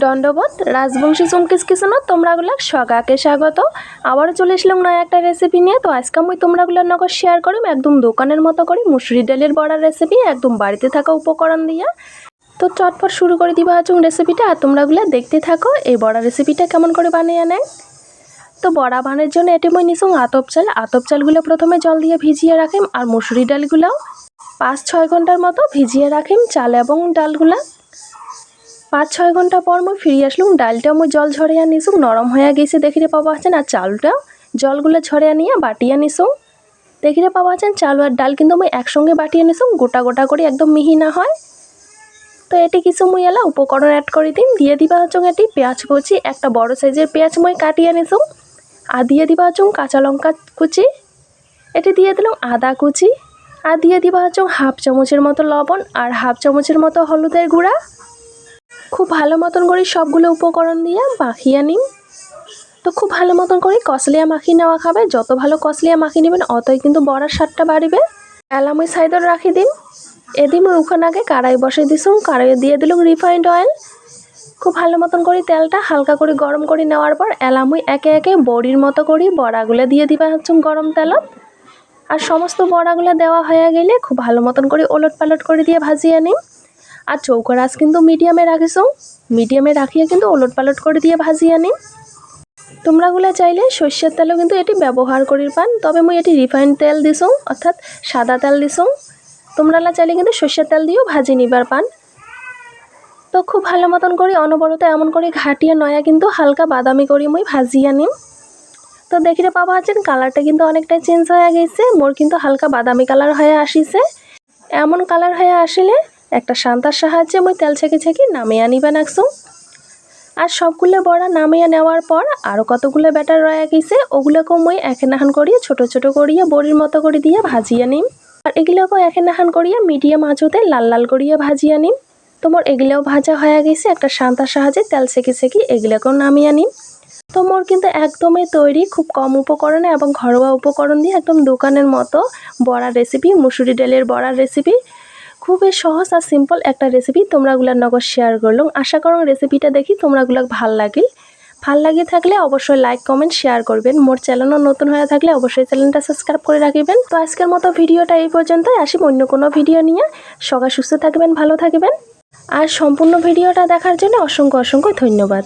দণ্ডবোধ, রাজবংশী চুমকিস কিচেনত তোমরাগুলাক সগাকে স্বাগত। আবারও চলে এসলাম নয় একটা রেসিপি নিয়ে। তো আজকে আমি তোমরাগুলোর নগর শেয়ার করিম, একদম দোকানের মতো করি মুসুরি ডালের বড়ার রেসিপি একদম বাড়িতে থাকা উপকরণ দিয়া। তো চটপট শুরু করে দিবা হচ্ছে রেসিপিটা আর তোমরাগুলো দেখতে থাকো, এই বড়া রেসিপিটা কেমন করে বানিয়ে নেয় তো বড়া বানের জন্য এটি মই নিছুং আতপ চাল। আতপ চালগুলো প্রথমে জল দিয়ে ভিজিয়ে রাখিম, আর মুসুরি ডালগুলোও পাঁচ ছয় ঘণ্টার মতো ভিজিয়ে রাখিম চাল এবং ডালগুলা। পাঁচ ছয় ঘণ্টা পর মই ফিরে আসলাম। ডালটা মই জল ঝরে নিছুং নরম হয়ে গেছে। দেখিতে পাওয়া আছেন আর চালটাও জলগুলো ঝরিয়া নিয়ে বাটিয়া নিছুং দেখিতে পাওয়া আছেন চাল আর ডাল কিন্তু মই একসঙ্গে বাটিয়ে নিছুং গোটা গোটা করে একদম মিহি না হয়। তো এটি কিছু মুই এলা উপকরণ অ্যাড করে দিন দিয়ে দিবা হচ্ছে এটি পেঁয়াজ কুচি। একটা বড় সাইজের পেঁয়াজ মই কাটিয়ে নিছুং আর দিয়ে দিবা হচ্ছে কাঁচা লঙ্কা কুচি। এটি দিয়ে দিলাম আদা কুচি। আর দিয়ে দিবা হচ্ছে হাফ চামচের মতো লবণ আর হাফ চামচের মতো হলুদের গুঁড়া। খুব ভালো মতন করে সবগুলো উপকরণ দিয়ে মাখিয়ে নিন তো খুব ভালো মতন করে কসলিয়া মাখিয়ে নেওয়া খাবে। যত ভালো কসলিয়া মাখিয়ে নেবেন, অতই কিন্তু বড়ার স্বাদটা বাড়বে। এলামই সাইডর রাখি দিন। এদিন ওখানে আগে কড়াই বসে দিছুম। কড়াই দিয়ে দিলাম রিফাইন্ড অয়েল খুব ভালো মতন করে তেলটা হালকা করে গরম করে নেওয়ার পর এলামুই একে একে বড়ির মতো করে বড়াগুলো দিয়ে দিবা হচ্ছে গরম তেলত। আর সমস্ত বড়াগুলো দেওয়া হয়ে গেলে খুব ভালো মতন করে ওলট পালট করে দিয়ে ভাজিয়ে নিন আর চৌকো রাস কিন্তু মিডিয়ামে রাখিছো? মিডিয়ামে রাখিয়ে কিন্তু ওলট পালট করে দিয়ে ভাজিয়ে নিন তোমরাগুলো চাইলে সর্ষের তেলও কিন্তু এটি ব্যবহার করি পান, তবে মই এটি রিফাইন্ড তেল দিছোঁ, অর্থাৎ সাদা তেল দিছোঁ। তোমরালা চাইলে কিন্তু সর্ষের তেল দিয়েও ভাজি নিবার পান। তো খুব ভালো মতন করে, অনবরত এমন করে ঘাটিয়ে নয়া কিন্তু হালকা বাদামি করি মই ভাজিয়ে নিম তো দেখিতে পাবা আছেন, কালারটা কিন্তু অনেকটাই চেঞ্জ হয়ে গেছে, মোর কিন্তু হালকা বাদামি কালার হয়ে আসিছে। এমন কালার হয়ে আসলে একটা শান্তার সাহায্যে মই তেল ছেঁকে ছেঁকে নামিয়ে আনিবা নাকছুম আর সবগুলো বড়া নামিয়ে নেওয়ার পর আরও কতগুলো ব্যাটার রয়ে গেছে, ওগুলোকেও মই একে নাহান করিয়ে ছোট ছোট করিয়ে বড়ির মতো করে দিয়ে ভাজিয়ে নিম। আর এগুলোকেও একে নাহান করিয়ে মিডিয়াম আঁচুতে লাল লাল করিয়ে ভাজিয়ে নিম। তোমার এগুলোও ভাজা হয়ে গেছে, একটা শান্তার সাহায্যে তেল সেঁকে সেঁকে এগুলোকেও নামিয়ে নিম। তো মোর কিন্তু একদমই তৈরি খুব কম উপকরণে এবং ঘরোয়া উপকরণ দিয়ে একদম দোকানের মতো বড়ার রেসিপি মুসুরি ডালের বড়ার রেসিপি খুবই সহজ আর সিম্পল একটা রেসিপি তোমরাগুলার নগর শেয়ার করলাম। আশা করো রেসিপিটা দেখি তোমরাগুলো ভালো লাগিল। ভালো লাগে থাকলে অবশ্যই লাইক কমেন্ট শেয়ার করবেন। মোর চ্যানেলও নতুন হয়ে থাকলে অবশ্যই চ্যানেলটা সাবস্ক্রাইব করে রাখবেন। তো আজকের মতো ভিডিওটা এই পর্যন্তই। আসি অন্য কোনো ভিডিও নিয়ে। সবাই সুস্থ থাকবেন, ভালো থাকবেন। আর সম্পূর্ণ ভিডিওটা দেখার জন্য অসংখ্য অসংখ্য ধন্যবাদ।